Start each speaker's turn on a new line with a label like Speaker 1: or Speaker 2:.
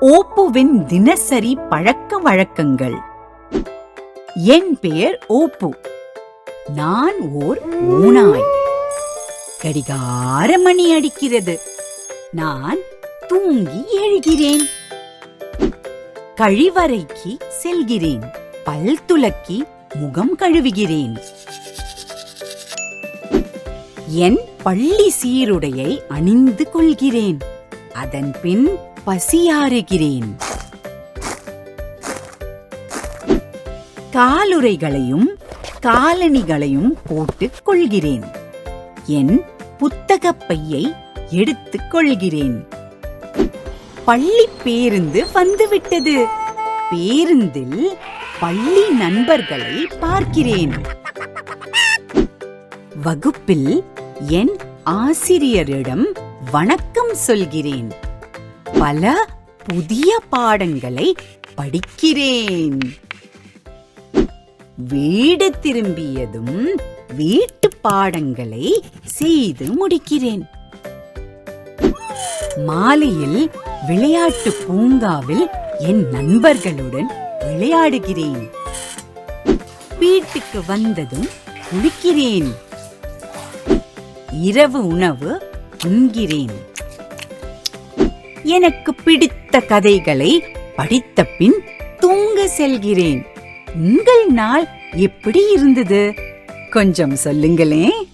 Speaker 1: ஓப்புவின் தினசரி பழக்க வழக்கங்கள். என் பெயர் ஓப்பு. நான் ஓர் ஓநாய் கடிகார மணி அடிக்கிறது. நான் தூங்கி எழுகிறேன். கழிவறைக்கு செல்கிறேன். பல் துலக்கி முகம் கழுவுகிறேன். என் பள்ளி சீருடையை அணிந்து கொள்கிறேன். அதன் பின் பசியாறுகிறேன். காலுறைகளையும் காலணிகளையும் போட்டுக் கொள்கிறேன். என் புத்தகப் பையை எடுத்துக் கொள்கிறேன். பள்ளி பேருந்து வந்துவிட்டது. பேருந்தில் பள்ளி நண்பர்களை பார்க்கிறேன். வகுப்பில் என் ஆசிரியரிடம் வணக்கம் சொல்கிறேன். பல புதிய பாடங்களை படிக்கிறேன். வீடு திரும்பியதும் வீட்டு பாடங்களை செய்து முடிக்கிறேன். மாலையில் விளையாட்டு பூங்காவில் என் நண்பர்களுடன் விளையாடுகிறேன். வீட்டுக்கு வந்ததும் குளிக்கிறேன். இரவு உணவு உண்கிறேன். எனக்கு பிடித்த கதைகளை படித்த பின் தூங்க செல்கிறேன். உங்கள் நாள் எப்படி இருந்தது? கொஞ்சம் சொல்லுங்களேன்.